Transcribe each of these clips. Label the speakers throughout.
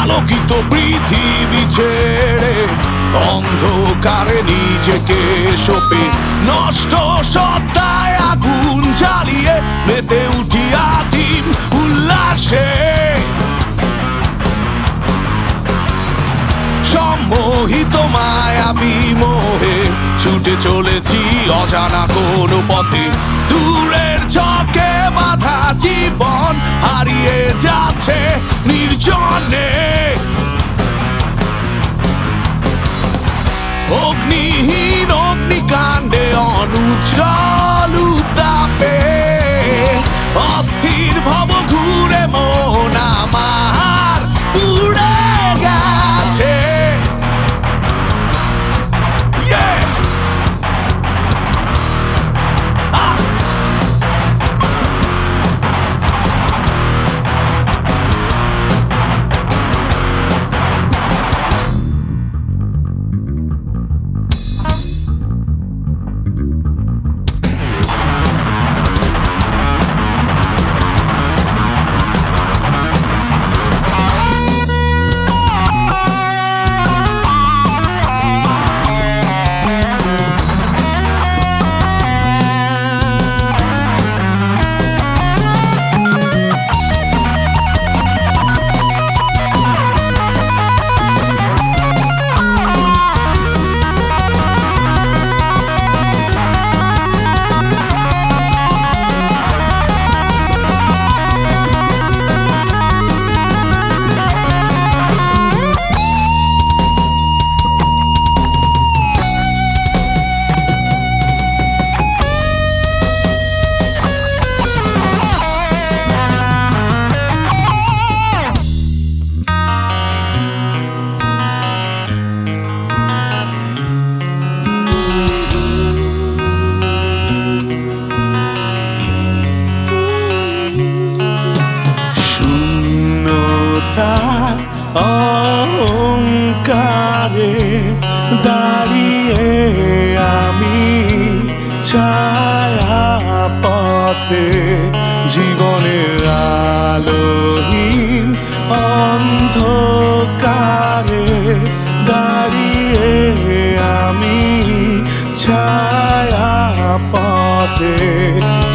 Speaker 1: আলোকিত পৃথিবী ছেড়ে অন্ধকারে নিজেকে সোপে নষ্ট সত্তায় আগুন জ্বালিয়ে মেতে উঠি আদিম উল্লাসে। সম্মোহিত মায়াবী মোহে ছুটে চলেছি অজানা কোনো পথে। দূরের চকে বাধা জীবন হারিয়ে যাচ্ছে। অনুজ্জ্বল উত্তাপে অস্থির ভব ঘুরে মন। দাঁড়িয়ে আমি ছায়া পথে জীবনের আলোহীন অন্ধকারে দাঁড়িয়ে আমি ছায়া পথে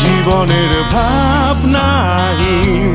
Speaker 1: জীবনের ভাবনাহীন